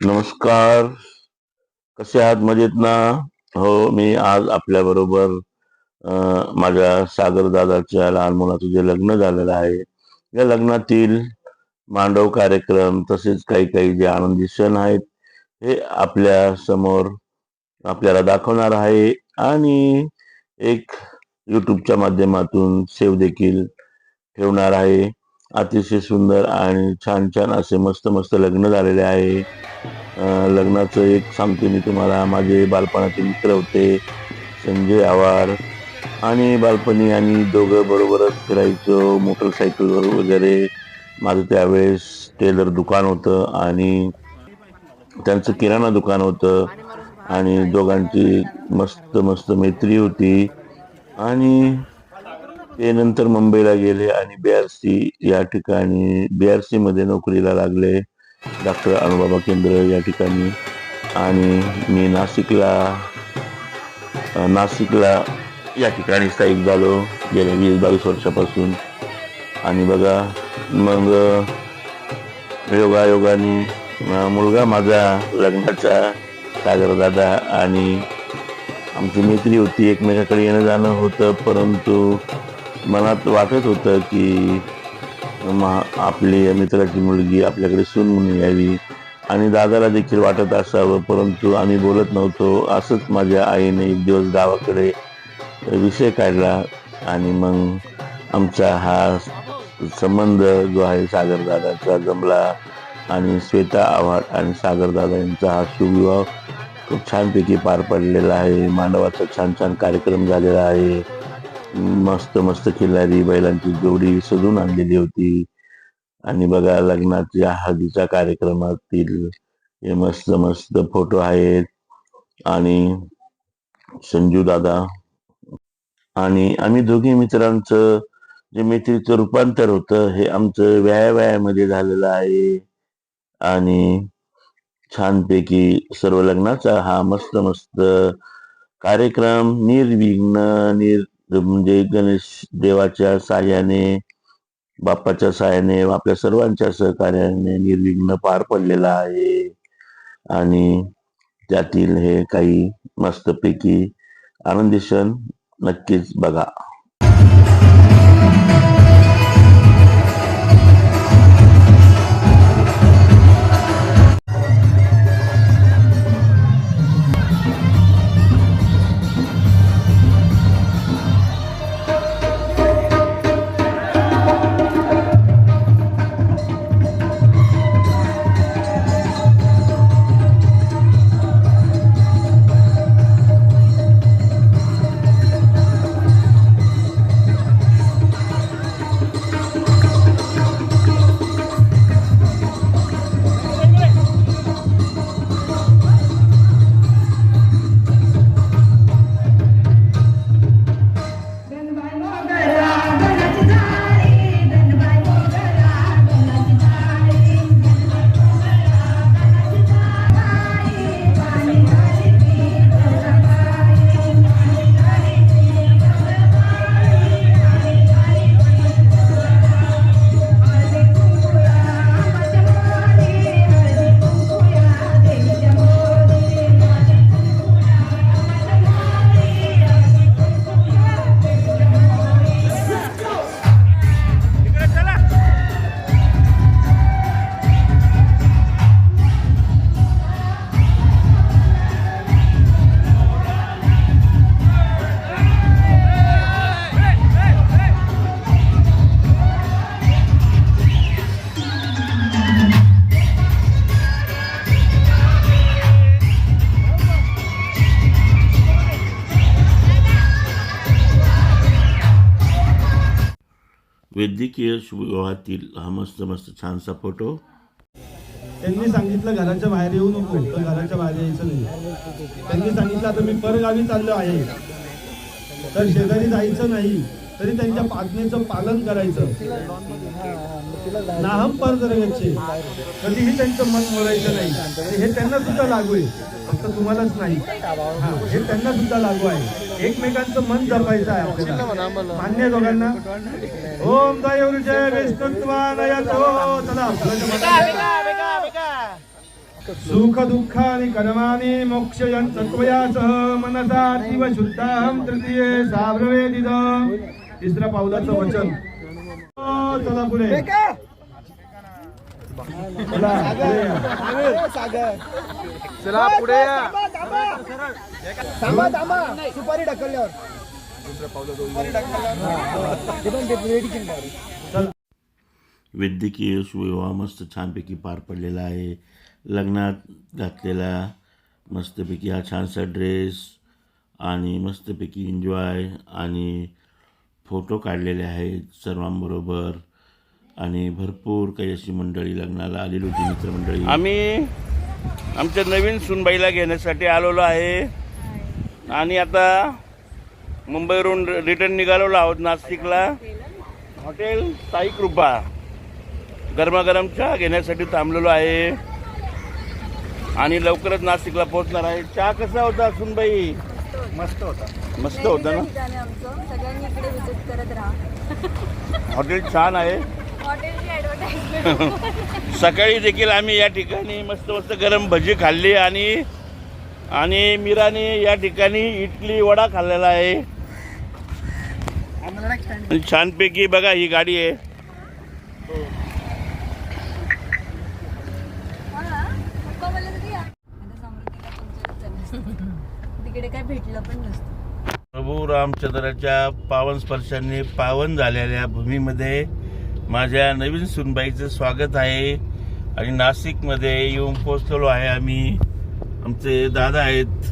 नमस्कार. कसे आहात? मजेत ना? हो मी आज आपल्या बरोबर माझ्या सागर दादाच्या लहान मुलाचं जे लग्न झालेलं आहे या लग्नातील मांडव कार्यक्रम तसेच काही काही जे आनंदी सण आहेत हे आपल्यासमोर आपल्याला दाखवणार आहे. आणि एक युट्यूबच्या माध्यमातून सेव देखील ठेवणार आहे. अतिशय सुंदर आणि छान छान असे मस्त मस्त लग्न झालेले आहे. लग्नाचं एक सांगतो मी तुम्हाला. माझे बालपणाचे मित्र होते संजय आवार आणि बालपणी आणि दोघं बरोबरच फिरायचो मोटरसायकलवर वगैरे. माझं त्यावेळेस टेलर दुकान होतं आणि त्यांचं किराणा दुकान होतं आणि दोघांची मस्त मस्त मैत्री होती. आणि ते नंतर मुंबईला गेले आणि बी आर सी या ठिकाणी बी आरमध्ये नोकरीला लागले. डॉक्टर अनुबाबा केंद्र या ठिकाणी. आणि मी नाशिकला नाशिकला या ठिकाणी स्थायिक झालो गेल्या वीस बावीस वर्षापासून. आणि बघा मग योगायोगाने मुलगा माझा लग्नाचा सागर दादा आणि आमची मैत्री होती. एकमेकाकडे येणं जाणं होतं परंतु मनात वाटत होतं की मा- आपली मित्राची मुलगी आपल्याकडे सून म्हणून यावी. आणि दादाला देखील वाटत असावं परंतु आम्ही बोलत नव्हतो. असंच माझ्या आईने एक दिवस गावाकडे विषय काढला आणि मग आमचा हा संबंध जो आहे सागरदादाचा जमला आणि श्वेता आव्हाड आणि सागरदादा यांचा हा सुविवाह खूप छानपैकी पार पडलेला आहे. मांडवाचा छान छान कार्यक्रम झालेला आहे. मस्त मस्त खिल्लारी बैलांची जोडी सजून आणलेली होती. आणि बघा लग्नाच्या हळदीच्या कार्यक्रमातील हे मस्त मस्त फोटो आहेत. आणि संजू दादा आणि आम्ही दोघी मित्रांचं जे मैत्रीचं रूपांतर होतं हे आमचं व्याया व्यायामध्ये झालेलं आहे. आणि छानपैकी सर्व लग्नाचा हा मस्त मस्त कार्यक्रम निर्विघ्न निर म्हणजे गणेश देवाच्या साह्याने बाप्पाच्या साह्याने आपल्या सर्वांच्या सहकार्याने निर्विघ्न पार पडलेला आहे. आणि त्यातील हे काही मस्तपैकी आनंदी क्षण नक्कीच बघा. वैद्यकीय शुभविवाहातील हा मस्त मस्त छानसा फोटो. त्यांनी सांगितलं घराच्या बाहेर येऊ नको. तर घराच्या बाहेर यायचं नाही त्यांनी सांगितलं आता मी परगावी चाललो आहे. तर शेजारी जायचं नाही तरी त्यांच्या पाजनेचं पालन करायचं. नाहम पर करायचे कधीही त्यांचं मन मोडायचं नाही. हे त्यांना सुद्धा लागू आहे. फक्त तुम्हालाच नाही. हे त्यांना सुद्धा लागू आहे. एकमेकांचं मन जपायचं आहे मान्य दोघांना? ओम दय जय विष्णुत्वा चला आपल्याला सुख दुःखानि कर्माणि मोक्षयन् सत्वया सह मनसा अतीव शुद्धाहं तृतीये साब्रवेदिदं तिसऱ्या पावलाचं वचन. चला पुढे चला, पुढे थांबा थांबा. सुपारी ढकलल्यावर. वैद्यकीय सुविवाह मस्त छानपैकी पार पडलेला आहे. लग्नात घातलेला मस्तपैकी हा छानसा ड्रेस आणि मस्तपैकी एन्जॉय आणि फोटो काढलेले आहेत सर्वांबरोबर. आणि भरपूर काही अशी मंडळी लग्नाला आलेली होती मित्रमंडळी. आम्ही आमच्या नवीन सुनबाईला घेण्यासाठी आलेलो आहे. आणि आता मुंबईवरून रिटर्न निघालेलो आहोत नाशिकला. हॉटेल साई कृपा. गरमागरम चहा घेण्यासाठी थांबलेलो आहे. आणि लवकरच नाशिकला पोहोचणार आहे. चहा कसा होता सुनबाई? मस्त होता. मस्त होता ना? ठिकाण आहे आमचं. सगळ्यांनी इकडे विजिट करत राहा. हॉटेल छान आहे. सकाळी देखील आम्ही या ठिकाणी मस्त मस्त गरम भजी खाल्ली आणि आणि मीराने या ठिकाणी इडली वडा खाल्लेला आहे. छानपैकी बघा ही गाडी आहे. प्रभू रामचंद्राच्या पावन स्पर्शाने पावन झालेल्या भूमीमध्ये माझ्या नवीन सुनबाईचं स्वागत आहे. आणि नाशिकमध्ये येऊन पोचलेलो आहे आम्ही. आमचे दादा आहेत.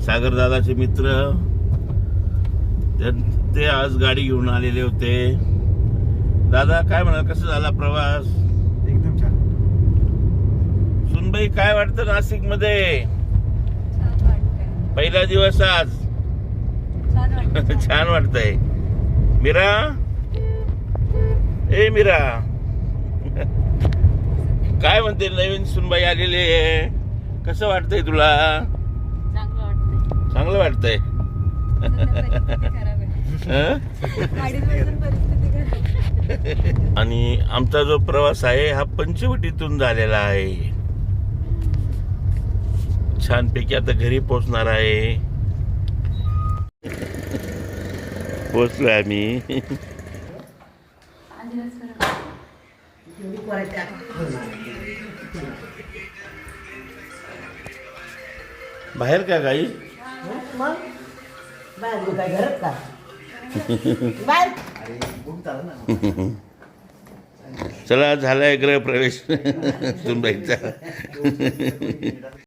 सागर दादाचे मित्र. ते आज गाडी घेऊन आलेले होते. दादा काय म्हणाल? कसं झाला प्रवास? एकदम छान. सुनबाई काय वाटतं नाशिकमध्ये? छान वाटतंय. पहिला दिवस आज. छान वाटतं छान वाटतंय. मीरा? ए मीरा. काय म्हणते नवीन सुनबाई आलेली आहे. कसं वाटतंय तुला? चांगलं वाटतंय. आणि आमचा जो प्रवास आहे हा पंचवटीतून झालेला आहे. छानपैकी आता घरी पोचणार आहे. पोचलोय आम्ही. बाहेर का काही मग? बाहेर काय? घरात का? बाहेर. चला झालाय गृहप्रवेश सुनबाईचा